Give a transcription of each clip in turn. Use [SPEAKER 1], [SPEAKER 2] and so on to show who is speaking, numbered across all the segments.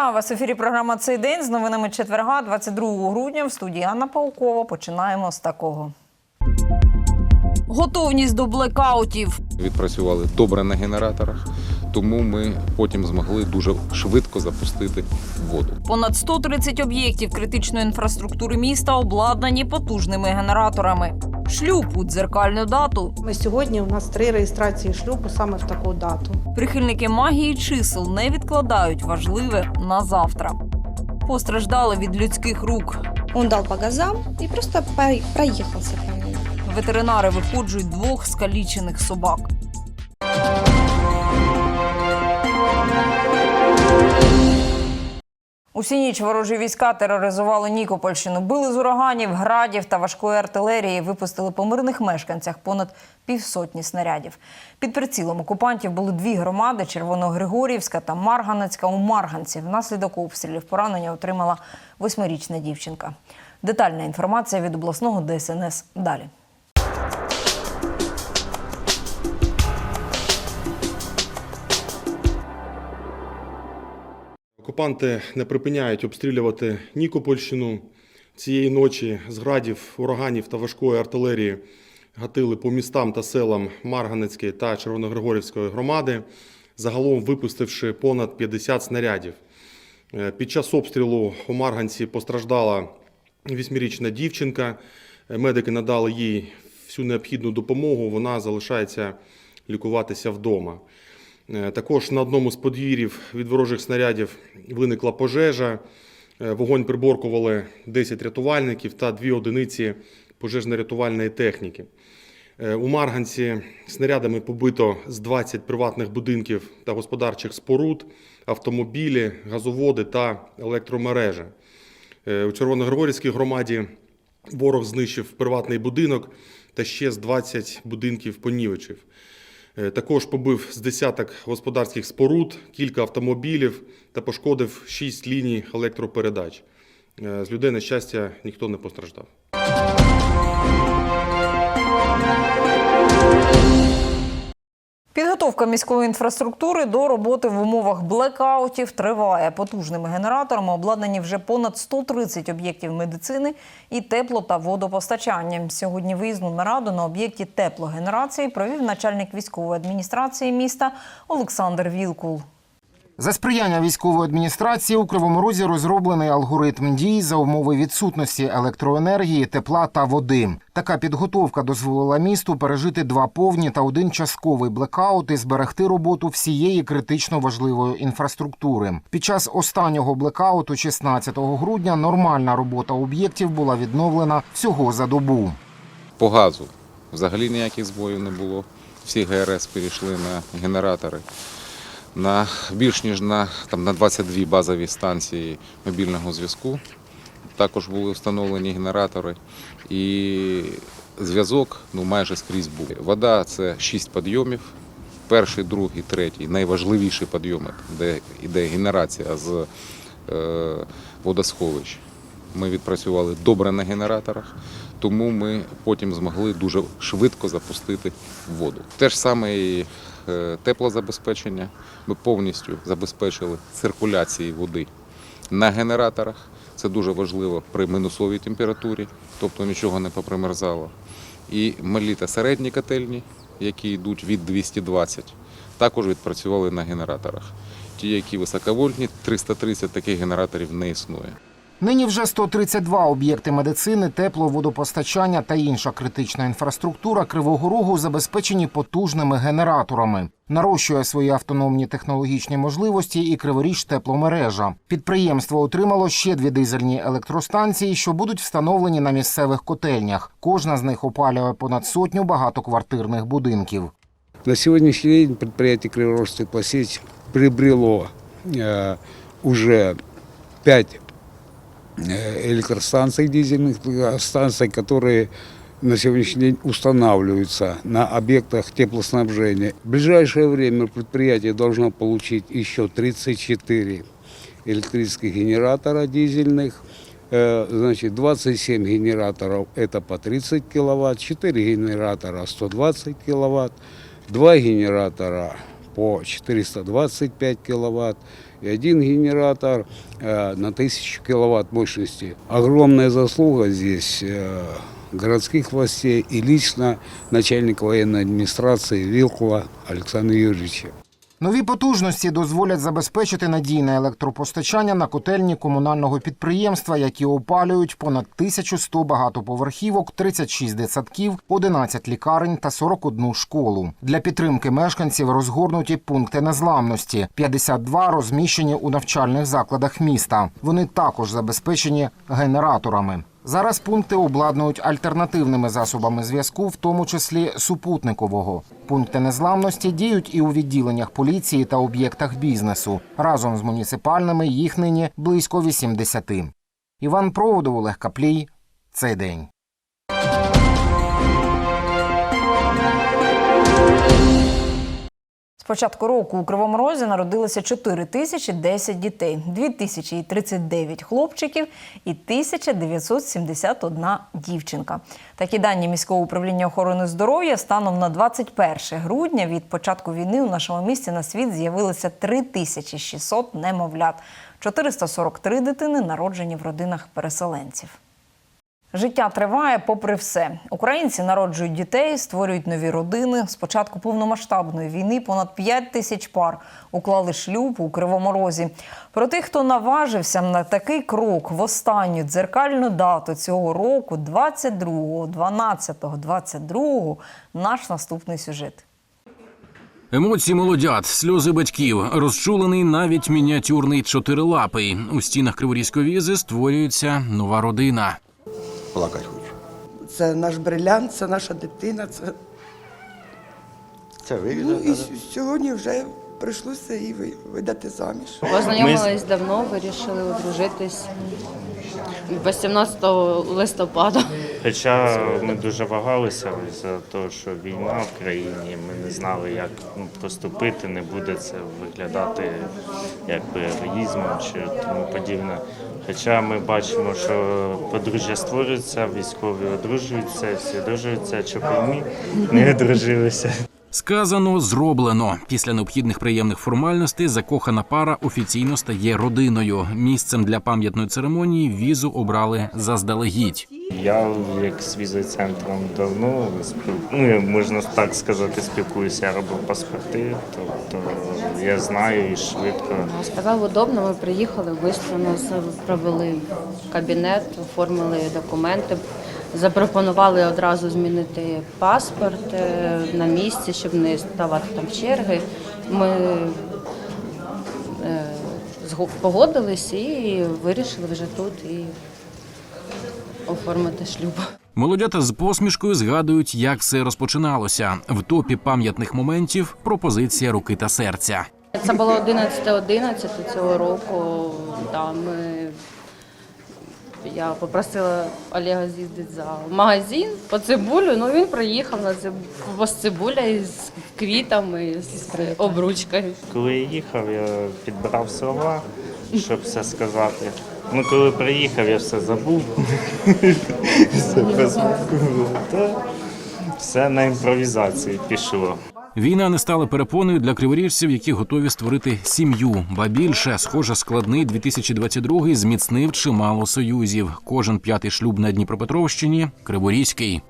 [SPEAKER 1] Вітаю вас в ефірі. Програма цей день з новинами четверга, 22 грудня. В студії Анна Паукова. Починаємо з такого. Готовність до блекаутів.
[SPEAKER 2] Відпрацювали добре на генераторах, тому ми потім змогли дуже швидко запустити воду.
[SPEAKER 1] Понад 130 об'єктів критичної інфраструктури міста обладнані потужними генераторами. Шлюб у дзеркальну дату.
[SPEAKER 3] Ми сьогодні у нас три реєстрації шлюбу саме в таку дату.
[SPEAKER 1] Прихильники магії чисел не відкладають важливе на завтра. Постраждали від людських рук.
[SPEAKER 4] Он дал по газам и просто проехался по ним.
[SPEAKER 1] Ветеринари виходжують двох скалічених собак. Усі ніч ворожі війська тероризували Нікопольщину, били з ураганів, градів та важкої артилерії, випустили по мирних мешканцях понад півсотні снарядів. Під прицілом окупантів були дві громади: Червоногригорівська та Марганецька у Марганці. Внаслідок обстрілів поранення отримала восьмирічна дівчинка. Детальна інформація від обласного ДСНС далі.
[SPEAKER 5] Окупанти не припиняють обстрілювати Нікопольщину. Цієї ночі з градів, ураганів та важкої артилерії гатили по містам та селам Марганецької та Червоногригорівської громади, загалом випустивши понад 50 снарядів. Е, Під час обстрілу у Марганці постраждала вісьмирічна дівчинка. Е, Медики надали їй всю необхідну допомогу. Вона залишається лікуватися вдома. Е, Також на одному з подвір'їв від ворожих снарядів виникла пожежа. Е, Вогонь приборкували 10 рятувальників та дві одиниці пожежно-рятувальної техніки. Е, У Марганці снарядами побито з 20 приватних будинків та господарчих споруд, автомобілі, газоводи та електромережа. Е, У Червоногригорівській громаді ворог знищив приватний будинок та ще з 20 будинків понівечив. Е, Також побив з десяток господарських споруд, кілька автомобілів та пошкодив 6 ліній електропередач. Е, З людей, на щастя, ніхто не постраждав.
[SPEAKER 1] Підготовка міської інфраструктури до роботи в умовах блекаутів триває. Потужними генераторами обладнані вже понад 130 об'єктів медицини і тепло та водопостачання. Сьогодні виїзну нараду на об'єкті теплогенерації провів начальник військової адміністрації міста Олександр Вілкул.
[SPEAKER 6] За сприяння військової адміністрації у Кривому Розі розроблений алгоритм дій за умови відсутності електроенергії, тепла та води. Така підготовка дозволила місту пережити два повні та один частковий блекаут і зберегти роботу всієї критично важливої інфраструктури. Під час останнього блекауту, 16 грудня, нормальна робота об'єктів була відновлена всього за добу.
[SPEAKER 2] По газу взагалі ніяких збоїв не було. Всі ГРС перейшли на генератори. На більш ніж на, там, на 22 базові станції мобільного зв'язку також були встановлені генератори. І зв'язок ну, майже скрізь був. Вода це 6 підйомів. Перший, другий, третій найважливіші підйоми, де йде генерація з е, водосховищ. Ми відпрацювали добре на генераторах, тому ми потім змогли дуже швидко запустити воду. Те ж саме і теплозабезпечення. Ми повністю забезпечили циркуляції води на генераторах. Це дуже важливо при мінусовій температурі, тобто нічого не попримерзало. І малі та середні котельні, які йдуть від 220, також відпрацювали на генераторах. Ті, які високовольтні, 330 таких генераторів не існує.
[SPEAKER 6] Нині вже 132 об'єкти медицини, тепло, водопостачання та інша критична інфраструктура Кривого Рогу забезпечені потужними генераторами. Нарощує свої автономні технологічні можливості і Криворіж тепломережа. Підприємство отримало ще дві дизельні електростанції, що будуть встановлені на місцевих котельнях. Кожна з них опалює понад сотню багатоквартирних будинків.
[SPEAKER 7] На сегодняшний день предприятие Криворожск теплосеть приобрело э, уже 5 электростанций дизельных э, станций, которые на сегодняшний день устанавливаются на объектах теплоснабжения. В ближайшее время предприятие должно получить еще 34 электрических генератора дизельных. Э, Значит, 27 генераторов это по 30 киловатт, 4 генератора 120 киловатт, 2 генератора по по 425 киловатт и один генератор э, на 1000 киловатт мощности. Огромная заслуга здесь э, городских властей и лично начальника военной администрации Вилкула Александра Юрьевича.
[SPEAKER 6] Нові потужності дозволять забезпечити надійне електропостачання на котельні комунального підприємства, які опалюють понад 1100 багатоповерхівок, 36 дитсадків, 11 лікарень та 41 школу. Для підтримки мешканців розгорнуті пункти незламності. 52 розміщені у навчальних закладах міста. Вони також забезпечені генераторами. Зараз пункти обладнують альтернативними засобами зв'язку, в тому числі супутникового. Пункти незламності діють і у відділеннях поліції та об'єктах бізнесу. Разом з муніципальними їх нині близько 80. Іван Проводов, Олег Каплій. Цей день.
[SPEAKER 1] Початку року у Кривому Розі народилося 4 тисячі 10 дітей, 2 тисячі і 39 хлопчиків і 1971 дівчинка. Такі дані міського управління охорони здоров'я станом на 21 грудня від початку війни у нашому місті на світ з'явилося 3600 немовлят. 443 дитини народжені в родинах переселенців. Життя триває попри все. Українці народжують дітей, створюють нові родини. З початку повномасштабної війни понад 5 тисяч пар уклали шлюб у Кривому Розі. Про тих, хто наважився на такий крок в останню дзеркальну дату цього року, 22, 12, 22, наш наступний сюжет.
[SPEAKER 8] Емоції молодят, сльози батьків, розчулений навіть мініатюрний чотирилапий. У стінах Криворізької візи створюється нова родина.
[SPEAKER 9] Плакать хочу.
[SPEAKER 10] Це наш брилянт, це наша дитина. Це...
[SPEAKER 9] Це ви
[SPEAKER 10] Ну і с- сьогодні вже прийшлося її ви- видати заміж.
[SPEAKER 11] Познайомились давно, вирішили одружитись 18 листопада.
[SPEAKER 12] Хоча ми дуже вагалися за те, що війна в країні, ми не знали, як ну, поступити, не буде це виглядати якби егоїзмом чи тому подібне. Хоча ми бачимо, що подружжя створюється, військові одружуються, всі одружуються, і ми не одружилися.
[SPEAKER 8] Сказано, зроблено. Після необхідних приємних формальностей закохана пара офіційно стає родиною. Місцем для пам'ятної церемонії візу обрали заздалегідь.
[SPEAKER 12] Я як з візоцентром давно спіл... ну, можна так сказати, спілкуюся, я робив паспорти, тобто я знаю і швидко.
[SPEAKER 11] Сказав удобно, ми приїхали, швидко нас провели в кабінет, оформили документи. Запропонували одразу змінити паспорт е, на місці, щоб не ставати там черги. Ми е, погодились і вирішили вже тут і оформити шлюб.
[SPEAKER 8] Молодята з посмішкою згадують, як все розпочиналося. В топі пам'ятних моментів пропозиція руки та серця.
[SPEAKER 11] Це було 11-11 цього року. Да, ми... Я попросила Олега з'їздити за магазин по цибулю. Ну він приїхав на циб... з цибуля з квітами, з обручкою.
[SPEAKER 12] Коли я їхав, я підбирав слова, щоб все сказати. Ну, коли приїхав, я все забув. Все без Все на імпровізації пішло.
[SPEAKER 8] Війна не стала перепоною для криворіжців, які готові створити сім'ю. Ба більше, схоже, складний 2022 зміцнив чимало союзів. Кожен п'ятий шлюб на Дніпропетровщині криворізький.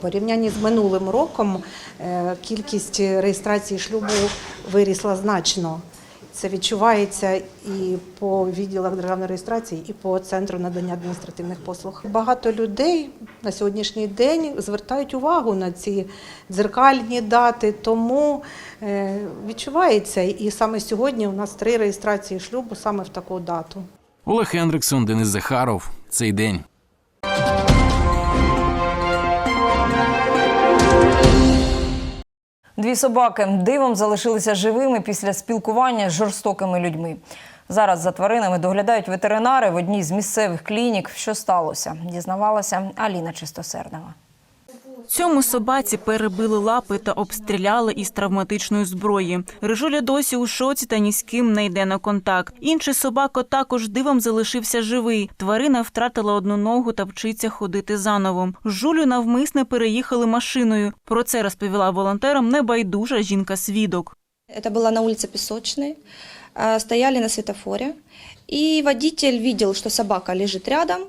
[SPEAKER 3] Порівнянні з минулим роком е, кількість реєстрації шлюбу вирісла значно. Це відчувається і по відділах державної реєстрації, і по центру надання адміністративних послуг. Багато людей на сьогоднішній день звертають увагу на ці дзеркальні дати, тому е, відчувається. І саме сьогодні у нас три реєстрації шлюбу саме в таку дату.
[SPEAKER 8] Олег Хендриксон, Денис Захаров. Цей день.
[SPEAKER 1] Дві собаки дивом залишилися живими після спілкування з жорстокими людьми. Зараз за тваринами доглядають ветеринари в одній з місцевих клінік. Що сталося? Дізнавалася Аліна Чистосердова.
[SPEAKER 13] Цьому собаці перебили лапи та обстріляли із травматичної зброї. Рижуля досі у шоці та ні з ким не йде на контакт. Інший собако також дивом залишився живий. Тварина втратила одну ногу та вчиться ходити заново. Жулю навмисне переїхали машиною. Про це розповіла волонтерам небайдужа жінка-свідок.
[SPEAKER 4] Это было на улице Песочной. Э, Стояли на светофоре. И водитель видел, что собака лежит рядом.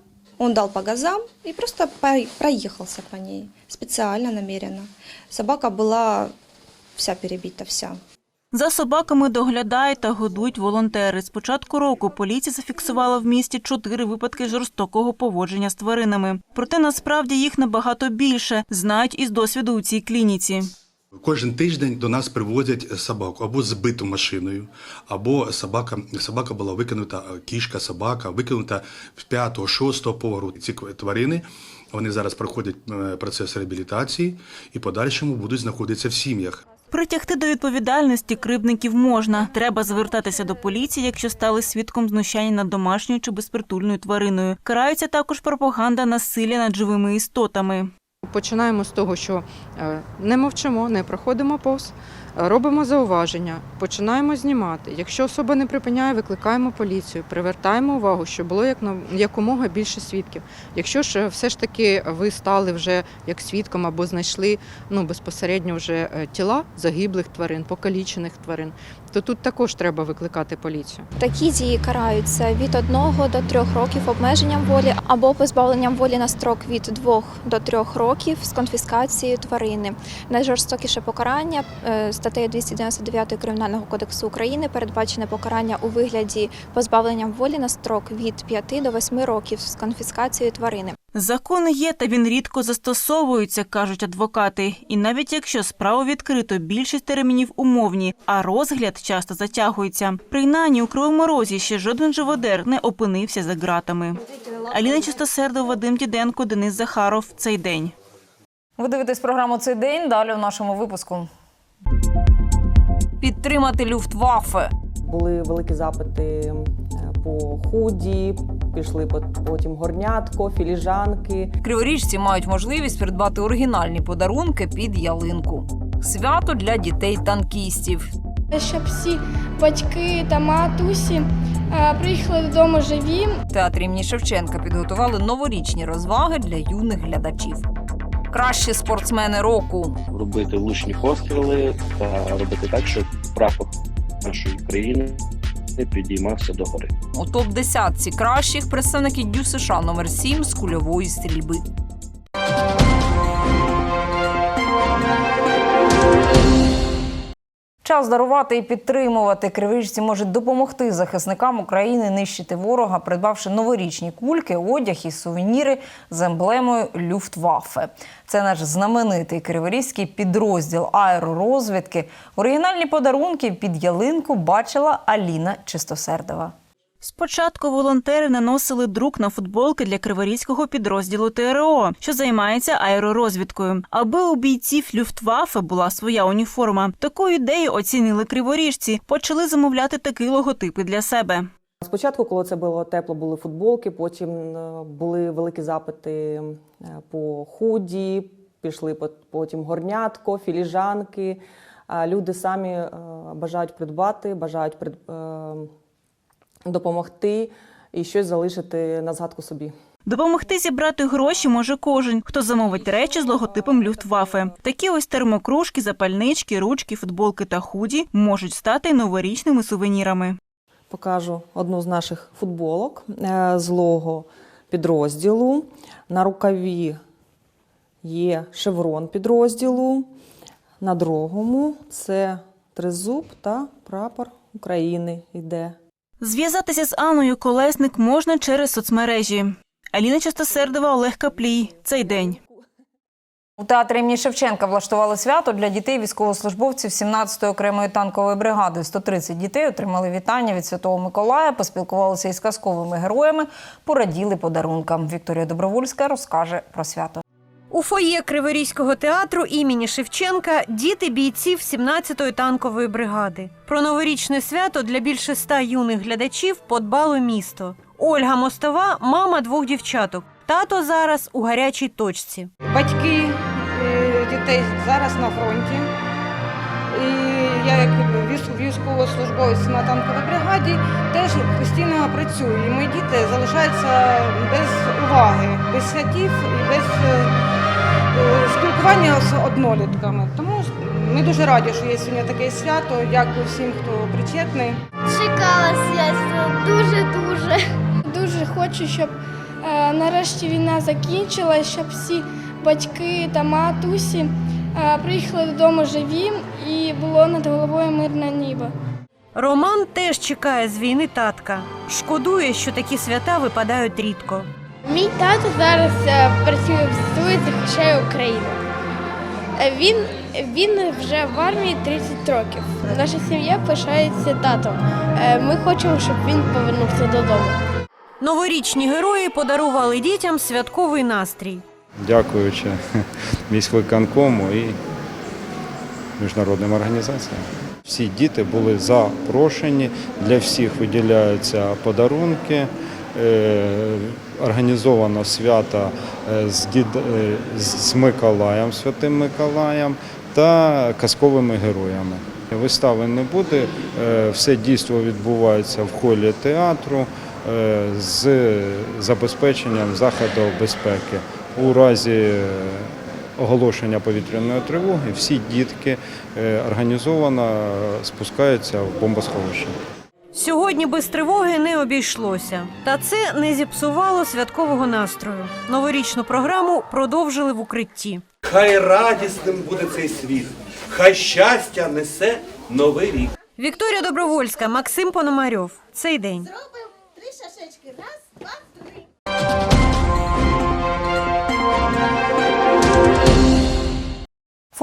[SPEAKER 4] Он дал по газам и просто проехался по ней. Специально, намеренно. Собака была вся перебита, вся.
[SPEAKER 13] За собаками доглядають та годують волонтери. З початку року поліція зафіксувала в місті чотири випадки жорстокого поводження з тваринами. Проте насправді їх набагато більше, знають із досвіду у цій клініці.
[SPEAKER 9] Кожен тиждень до нас привозять собаку або збиту машиною, або собака, собака була викинута, е, кішка, собака, викинута з п'ятого, шостого поверху. Ці тварини вони зараз проходять е, процес реабілітації і подальшому будуть знаходитися в сім'ях.
[SPEAKER 13] Притягти до відповідальності кривдників можна. Треба звертатися до поліції, якщо стали свідком знущання над домашньою чи безпритульною твариною. Караються також пропаганда насилля над живими істотами.
[SPEAKER 14] Починаємо з того, що е, не мовчимо, не проходимо повз, е, робимо зауваження, починаємо знімати. Якщо особа не припиняє, викликаємо поліцію, привертаємо увагу, щоб було як якомога більше свідків. Якщо ж е, все ж таки ви стали вже як свідком або знайшли ну, безпосередньо вже тіла загиблих тварин, покалічених тварин, то тут також треба викликати поліцію.
[SPEAKER 4] Такі дії караються від 1 до 3 років обмеженням волі або позбавленням волі на строк від 2 до 3 років з конфіскацією тварини. Найжорстокіше покарання е, статтею 299 Кримінального кодексу України передбачене покарання у вигляді позбавленням волі на строк від 5 до 8 років з конфіскацією тварини.
[SPEAKER 13] Закон є, та він рідко застосовується, кажуть адвокати. І навіть якщо справу відкрито, більшість термінів умовні, а розгляд часто затягується. Принаймні у Кривому Розі ще жоден живодер не опинився за ґратами. Аліна Чистосердова, Вадим Діденко, Денис Захаров. Цей день.
[SPEAKER 1] Ви дивитесь програму цей день. Далі у нашому випуску. Підтримати Люфтваффе.
[SPEAKER 15] Були великі запити е, по худі, пішли потім горнятко, філіжанки.
[SPEAKER 1] Криворіжці мають можливість придбати оригінальні подарунки під ялинку. Свято для дітей-танкістів.
[SPEAKER 4] Щоб всі батьки та матусі е, приїхали додому живі,
[SPEAKER 1] В театрі імені Шевченка підготували новорічні розваги для юних глядачів. Кращі спортсмени року.
[SPEAKER 16] робити влучні постріли та робити так, щоб прапор нашої країни підіймався догори.
[SPEAKER 1] У топ десятці кращих представники Дю США номер 7 з кульової стрільби. Час дарувати і підтримувати кривижці можуть допомогти захисникам України нищити ворога, придбавши новорічні кульки, одяг і сувеніри з емблемою Люфтваффе. Це наш знаменитий криворізький підрозділ аеророзвідки. Оригінальні подарунки під ялинку бачила Аліна Чистосердова.
[SPEAKER 13] Спочатку волонтери наносили друк на футболки для криворізького підрозділу ТРО, що займається аеророзвідкою. Аби у бійців Люфтваффе була своя уніформа. Таку ідею оцінили криворіжці. Почали замовляти такі логотипи для себе.
[SPEAKER 15] Спочатку, коли це було тепло, були футболки, потім е, були великі запити е, по худі, пішли пот- потім горнятко, філіжанки. Люди самі е, бажають придбати, бажають прид- е, допомогти і щось залишити на згадку собі.
[SPEAKER 13] Допомогти зібрати гроші може кожен, хто замовить речі з логотипом Люфтваффе. Такі ось термокружки, запальнички, ручки, футболки та худі можуть стати новорічними сувенірами.
[SPEAKER 15] Покажу одну з наших футболок е, з лого підрозділу. На рукаві є шеврон підрозділу. На другому це тризуб та прапор України йде.
[SPEAKER 13] Зв'язатися з Анною Колесник можна через соцмережі. Аліна Частосердова, Олег Каплій. Цей день.
[SPEAKER 1] У театрі імені Шевченка влаштували свято для дітей військовослужбовців 17-ї окремої танкової бригади. 130 дітей отримали вітання від Святого Миколая, поспілкувалися із казковими героями, пораділи подарункам. Вікторія Добровольська розкаже про свято.
[SPEAKER 17] У фоє Криворізького театру імені Шевченка діти бійців 17-ї танкової бригади. Про новорічне свято для більше ста юних глядачів подбало місто. Ольга Мостова мама двох дівчаток. Тато зараз у гарячій точці.
[SPEAKER 3] Батьки е, дітей зараз на фронті. І я як військ- військовослужбовець на танковій бригаді теж постійно працюю. І мої діти залишаються без уваги, без святів і без е, спілкування з однолітками. Тому
[SPEAKER 18] Ми дуже раді, що є сьогодні таке свято. Дякую всім, хто причетний.
[SPEAKER 19] Чекала свято дуже-дуже. Дуже хочу, щоб е, нарешті війна закінчилась, щоб всі батьки та матусі е, приїхали додому живі і було над головою мирне небо.
[SPEAKER 17] Роман теж чекає з війни татка. Шкодує, що такі свята випадають рідко.
[SPEAKER 19] Мій тато зараз е, працює в ЗСУ і захищає Україну. Е, Він, він вже в армії 30 років. Наша сім'я пишається татом. Е, Ми хочемо, щоб він повернувся додому.
[SPEAKER 17] Новорічні герої подарували дітям святковий настрій.
[SPEAKER 20] дякуючи міськвиконкому і міжнародним організаціям. Всі діти були запрошені, для всіх виділяються подарунки. Організовано свято е, з, дід... е, з Миколаєм, Святим Миколаєм та казковими героями. Вистави не буде, е, все дійство відбувається в холі театру з забезпеченням заходів безпеки. У разі оголошення повітряної тривоги всі дітки організовано спускаються в бомбосховище.
[SPEAKER 17] Сьогодні без тривоги не обійшлося. Та це не зіпсувало святкового настрою. Новорічну програму продовжили в укритті.
[SPEAKER 21] Хай радісним буде цей світ, хай щастя несе новий рік.
[SPEAKER 17] Вікторія Добровольська, Максим Пономарьов. Цей день.
[SPEAKER 19] Три шашечки. Раз, два,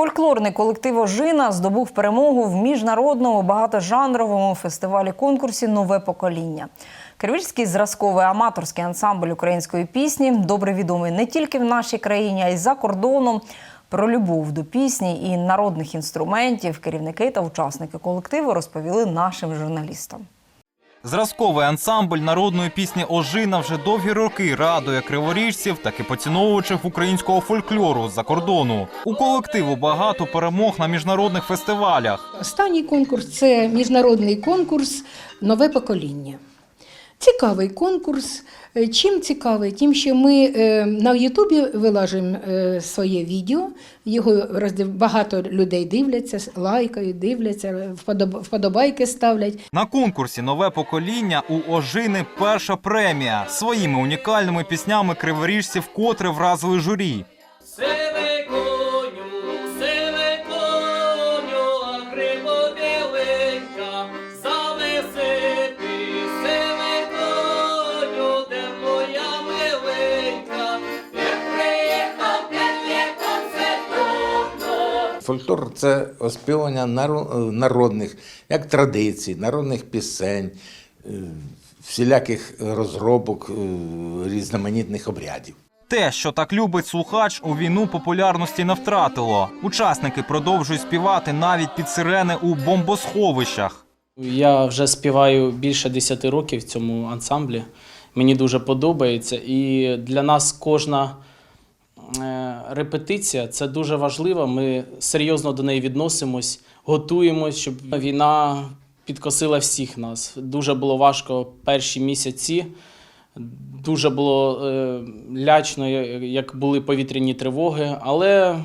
[SPEAKER 1] Фольклорний колектив Ожина здобув перемогу в міжнародному багатожанровому фестивалі конкурсі Нове покоління. Кривільський зразковий аматорський ансамбль української пісні добре відомий не тільки в нашій країні, а й за кордоном. Про любов до пісні і народних інструментів керівники та учасники колективу розповіли нашим журналістам.
[SPEAKER 22] Зразковий ансамбль народної пісні Ожина вже довгі роки радує криворіжців, так і поціновувачів українського фольклору з-за кордону. У колективу багато перемог на міжнародних фестивалях.
[SPEAKER 23] Останній конкурс це міжнародний конкурс Нове покоління. Цікавий конкурс. Е, Чим цікавий? Тим, що ми е, на Ютубі вилажимо е, своє відео, його багато людей дивляться, лайкають, дивляться, вподоб- вподобайки ставлять.
[SPEAKER 22] На конкурсі Нове покоління у Ожини перша премія своїми унікальними піснями криворіжців, котре вразили журі.
[SPEAKER 24] Фольклор це оспівання народних, як традицій, народних пісень, е, всіляких розробок, е, різноманітних обрядів.
[SPEAKER 22] Те, що так любить слухач, у війну популярності не втратило. Учасники продовжують співати навіть під сирени у бомбосховищах.
[SPEAKER 25] Я вже співаю більше 10 років в цьому ансамблі. Мені дуже подобається. І для нас кожна е, репетиція це дуже важливо. Ми серйозно до неї відносимось, готуємось, щоб війна підкосила всіх нас. Дуже було важко перші місяці. Дуже було е, лячно, як були повітряні тривоги, але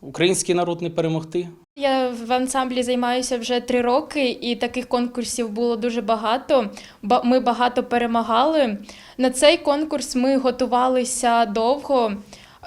[SPEAKER 25] український народ не перемогти.
[SPEAKER 26] Я в ансамблі займаюся вже три роки, і таких конкурсів було дуже багато. Ба- Ми багато перемагали. На цей конкурс ми готувалися довго.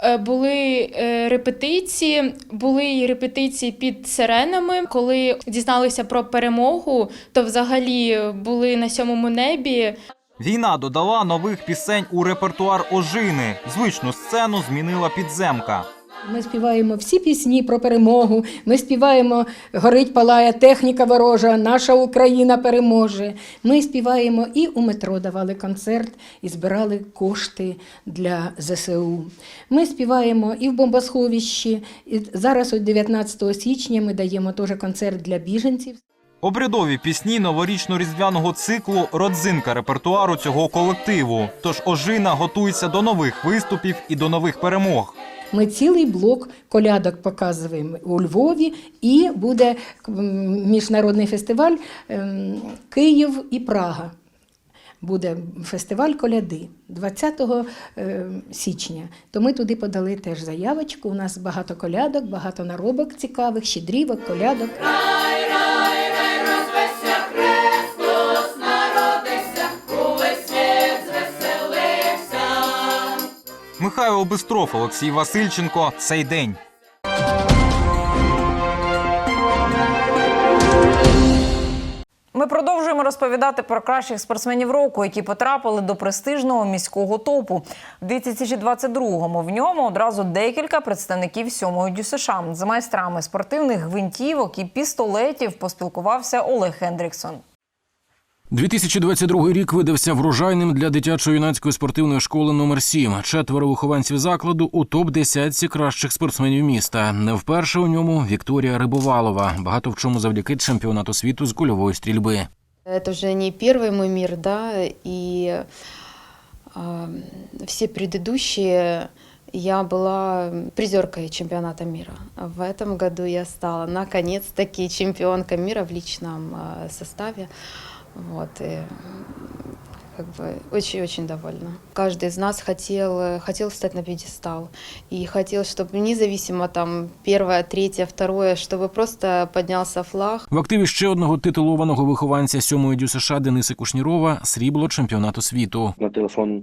[SPEAKER 26] Е, Були е, репетиції, були репетиції під сиренами. Коли дізналися про перемогу, то взагалі були на сьомому небі.
[SPEAKER 22] Війна додала нових пісень у репертуар Ожини. Звичну сцену змінила підземка.
[SPEAKER 23] Ми співаємо всі пісні про перемогу. Ми співаємо Горить палає техніка ворожа, наша Україна переможе. Ми співаємо і у метро давали концерт і збирали кошти для ЗСУ. Ми співаємо і в бомбосховищі. І зараз, от 19 січня, ми даємо теж концерт для біженців.
[SPEAKER 22] Обрядові пісні новорічно-різдвяного циклу родзинка репертуару цього колективу. Тож Ожина готується до нових виступів і до нових перемог.
[SPEAKER 23] Ми цілий блок колядок показуємо у Львові, і буде міжнародний фестиваль ем, Київ і Прага. буде фестиваль коляди 20 е, січня. То ми туди подали теж заявочку. У нас багато колядок, багато наробок цікавих, щедрівок, колядок.
[SPEAKER 27] Рай, рай,
[SPEAKER 22] Михайло Бистров, Олексій Васильченко. Цей день.
[SPEAKER 1] Ми продовжуємо розповідати про кращих спортсменів року, які потрапили до престижного міського топу. У 2022-му в ньому одразу декілька представників сьомої ДЮСШ. З майстрами спортивних гвинтівок і пістолетів поспілкувався Олег Хендріксон.
[SPEAKER 8] 2022 рік видався врожайним для дитячо-юнацької спортивної школи номер 7 Четверо вихованців закладу у топ десятці кращих спортсменів міста. Не вперше у ньому Вікторія Рибовалова. Багато в чому завдяки чемпіонату світу з кульової стрільби.
[SPEAKER 28] Это уже не первый мой мир, да, и э, все предыдущие я была призеркой чемпионата мира. В этом году я стала наконец-таки чемпионкой мира в личном э, составе. Вот, и, как бы очень-очень довольна. Каждый из нас хотел, э, хотел встать на пьедестал и хотел, чтобы независимо там первое, третье, второе, чтобы просто поднялся флаг,
[SPEAKER 8] В активі ще одного титулованого вихованця сьомої ДЮСШ Дениса Кушнірова срібло чемпіонату світу.
[SPEAKER 16] На телефон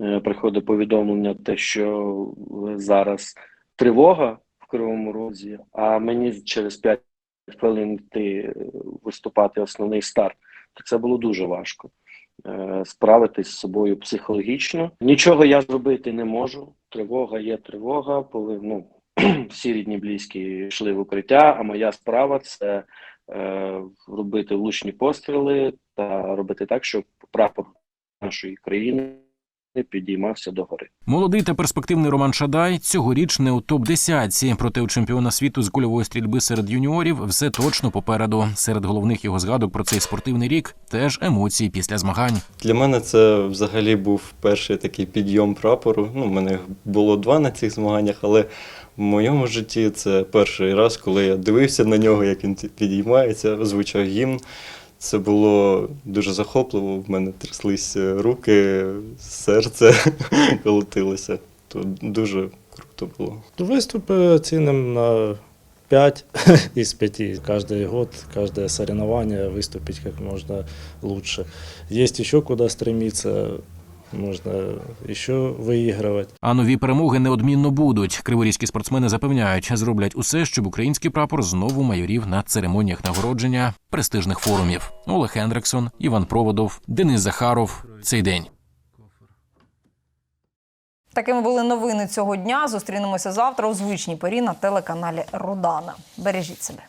[SPEAKER 16] е, приходить повідомлення, те, що е, зараз тривога в Кривому Розі, а мені через 5 хвилин йти е, виступати основний старт. Це було дуже важко. Е, Справитись з собою психологічно. Нічого я зробити не можу. Тривога є тривога. Коли ну, всі рідні близькі йшли в укриття, а моя справа це е, робити влучні постріли та робити так, щоб прапор нашої країни підіймався догори.
[SPEAKER 8] Молодий та перспективний Роман Шадай цьогоріч не у топ 10 проте у чемпіона світу з кульової стрільби серед юніорів все точно попереду. Серед головних його згадок про цей спортивний рік теж емоції після змагань.
[SPEAKER 29] Для мене це взагалі був перший такий підйом прапору. Ну, у мене було два на цих змаганнях, але в моєму житті це перший раз, коли я дивився на нього, як він підіймається, звучав гімн. Це було дуже захопливо. В мене тряслися руки, серце колотилося. То дуже круто було.
[SPEAKER 30] Выступы ценим на 5 из 5. Каждый год, каждое соревнование выступить как можно лучше. Есть еще куда стремиться, можно еще выигрывать.
[SPEAKER 8] А нові перемоги неодмінно будуть. Криворізькі спортсмени запевняють, зроблять усе, щоб український прапор знову майорів на церемоніях нагородження престижних форумів. Олег Хендриксон, Іван Проводов, Денис Захаров. Цей день.
[SPEAKER 1] Такими були новини цього дня. Зустрінемося завтра у звичній порі на телеканалі Родана. Бережіть себе.